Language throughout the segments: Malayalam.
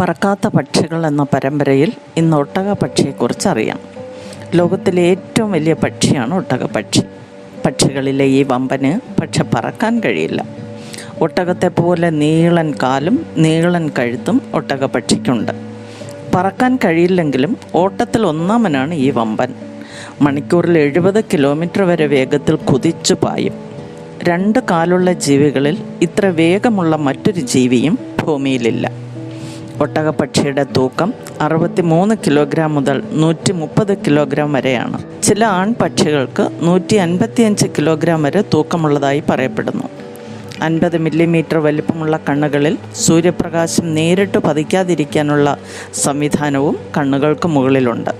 പറക്കാത്ത പക്ഷികൾ എന്ന പരമ്പരയിൽ ഇന്ന് ഒട്ടക പക്ഷിയെക്കുറിച്ച് അറിയാം ലോകത്തിലെ ഏറ്റവും വലിയ പക്ഷിയാണ് ഒട്ടക പക്ഷി പക്ഷികളിലെ ഈ വമ്പന് പക്ഷെ പറക്കാൻ കഴിയില്ല. ഒട്ടകത്തെ പോലെ നീളൻ കാലും നീളൻ കഴുത്തും ഒട്ടക പക്ഷിക്കുണ്ട് പറക്കാൻ കഴിയില്ലെങ്കിലും ഓട്ടത്തിൽ ഒന്നാമനാണ് ഈ വമ്പൻ. മണിക്കൂറിൽ എഴുപത് കിലോമീറ്റർ വരെ വേഗത്തിൽ കുതിച്ചു പായും. രണ്ട് കാലുള്ള ജീവികളിൽ ഇത്ര വേഗമുള്ള മറ്റൊരു ജീവിയും ഭൂമിയിലില്ല. ഒട്ടകപ്പക്ഷിയുടെ തൂക്കം അറുപത്തി മൂന്ന് കിലോഗ്രാം മുതൽ നൂറ്റി മുപ്പത് കിലോഗ്രാം വരെയാണ്. ചില ആൺപക്ഷികൾക്ക് നൂറ്റി അൻപത്തിയഞ്ച് കിലോഗ്രാം വരെ തൂക്കമുള്ളതായി പറയപ്പെടുന്നു. അൻപത് മില്ലിമീറ്റർ വലിപ്പമുള്ള കണ്ണുകളിൽ സൂര്യപ്രകാശം നേരിട്ട് പതിക്കാതിരിക്കാനുള്ള സംവിധാനവും കണ്ണുകൾക്ക് മുകളിലുണ്ട്.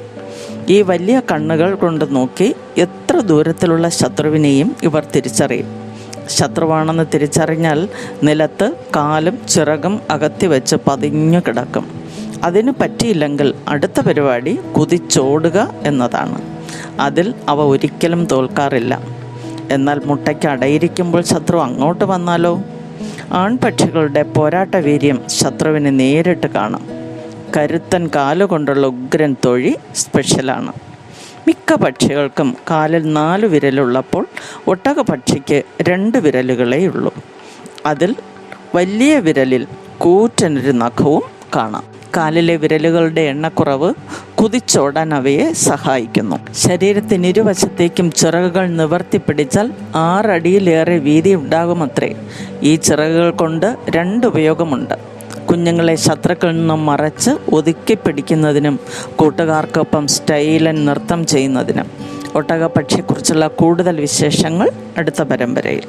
ഈ വലിയ കണ്ണുകൾ കൊണ്ട് നോക്കി എത്ര ദൂരത്തിലുള്ള ശത്രുവിനെയും ഇവർ തിരിച്ചറിയും. ശത്രുവാണെന്ന് തിരിച്ചറിഞ്ഞാൽ നിലത്ത് കാലും ചിറകും അകത്തി വെച്ച് പതിഞ്ഞു കിടക്കും. അതിന് പറ്റിയില്ലെങ്കിൽ അടുത്ത പരിപാടി കുതിച്ചോടുക എന്നതാണ്. അതിൽ അവ ഒരിക്കലും തോൽക്കാറില്ല. എന്നാൽ മുട്ടയ്ക്ക് അടയിരിക്കുമ്പോൾ ശത്രു അങ്ങോട്ട് വന്നാലോ? ആൺപക്ഷികളുടെ പോരാട്ട വീര്യം ശത്രുവിന് നേരിട്ട് കാണാം. കരുത്തൻ കാലുകൊണ്ടുള്ള ഉഗ്രൻ തൊഴി സ്പെഷ്യലാണ്. മിക്ക പക്ഷികൾക്കും കാലിൽ നാല് വിരലുള്ളപ്പോൾ ഒട്ടക പക്ഷിക്ക് രണ്ട് വിരലുകളേ ഉള്ളൂ. അതിൽ വലിയ വിരലിൽ കൂറ്റനൊരു നഖവും കാണാം. കാലിലെ വിരലുകളുടെ എണ്ണക്കുറവ് കുതിച്ചോടാൻ അവയെ സഹായിക്കുന്നു. ശരീരത്തിന് ഇരുവശത്തേക്കും ചിറകുകൾ നിവർത്തി പിടിച്ചാൽ ആറടിയിലേറെ വീതി ഉണ്ടാകുമത്രേ ഈ ചിറകുകൾ കൊണ്ട് രണ്ട് ഉപയോഗമുണ്ട്. കുഞ്ഞുങ്ങളെ ശത്രുക്കളിൽ നിന്നും മറച്ച് ഒതുക്കി പിടിക്കുന്നതിനും കൂട്ടുകാർക്കൊപ്പം സ്റ്റൈലൻ നൃത്തം ചെയ്യുന്നതിനും ഒട്ടകപ്പക്ഷിയെക്കുറിച്ചുള്ള കൂടുതൽ വിശേഷങ്ങൾ അടുത്ത പരമ്പരയിൽ.